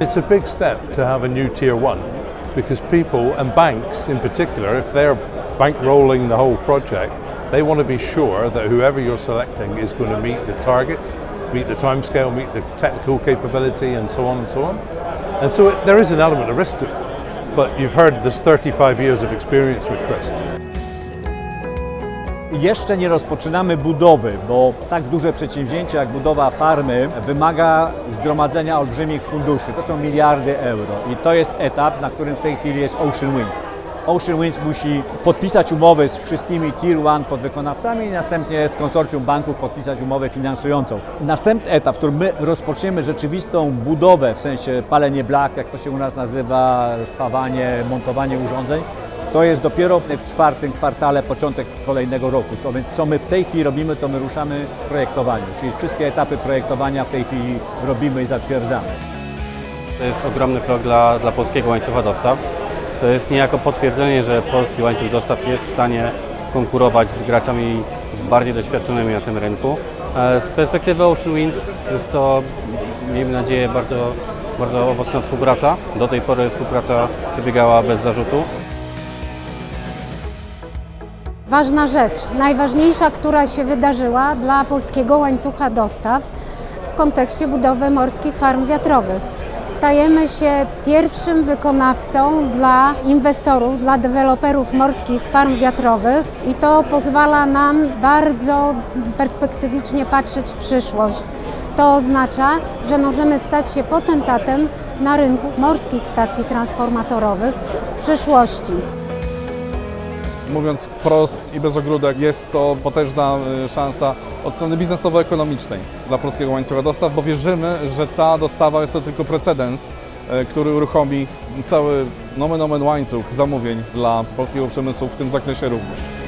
It's a big step to have a new tier one because people and banks in particular, if they're bankrolling the whole project, they want to be sure that whoever you're selecting is going to meet the targets, meet the timescale, meet the technical capability, and so on and so on. And so it, there is an element of risk to it. But you've heard there's 35 years of experience with Christ. Jeszcze nie rozpoczynamy budowy, bo tak duże przedsięwzięcie jak budowa farmy wymaga zgromadzenia olbrzymich funduszy. To są miliardy euro i to jest etap, na którym w tej chwili jest Ocean Winds. Ocean Winds musi podpisać umowy z wszystkimi Tier 1 podwykonawcami i następnie z konsorcjum banków podpisać umowę finansującą. Następny etap, w którym my rozpoczniemy rzeczywistą budowę, w sensie palenie blach, jak to się u nas nazywa, spawanie, montowanie urządzeń, to jest dopiero w czwartym kwartale, początek kolejnego roku. To więc co my w tej chwili robimy, to my ruszamy w projektowaniu, czyli wszystkie etapy projektowania w tej chwili robimy i zatwierdzamy. To jest ogromny krok dla, dla polskiego łańcucha dostaw. To jest niejako potwierdzenie, że polski łańcuch dostaw jest w stanie konkurować z graczami już bardziej doświadczonymi na tym rynku. E, Z perspektywy Ocean Winds jest to, miejmy nadzieję, bardzo, bardzo owocna współpraca. Do tej pory współpraca przebiegała bez zarzutu. Ważna rzecz, najważniejsza, która się wydarzyła dla polskiego łańcucha dostaw w kontekście budowy morskich farm wiatrowych. Stajemy się pierwszym wykonawcą dla inwestorów, dla deweloperów morskich farm wiatrowych i to pozwala nam bardzo perspektywicznie patrzeć w przyszłość. To oznacza, że możemy stać się potentatem na rynku morskich stacji transformatorowych w przyszłości. Mówiąc wprost i bez ogródek, jest to potężna y, szansa od strony biznesowo-ekonomicznej dla polskiego łańcucha dostaw, bo wierzymy, że ta dostawa jest to tylko precedens, y, który uruchomi cały nomen omen łańcuch zamówień dla polskiego przemysłu w tym zakresie również.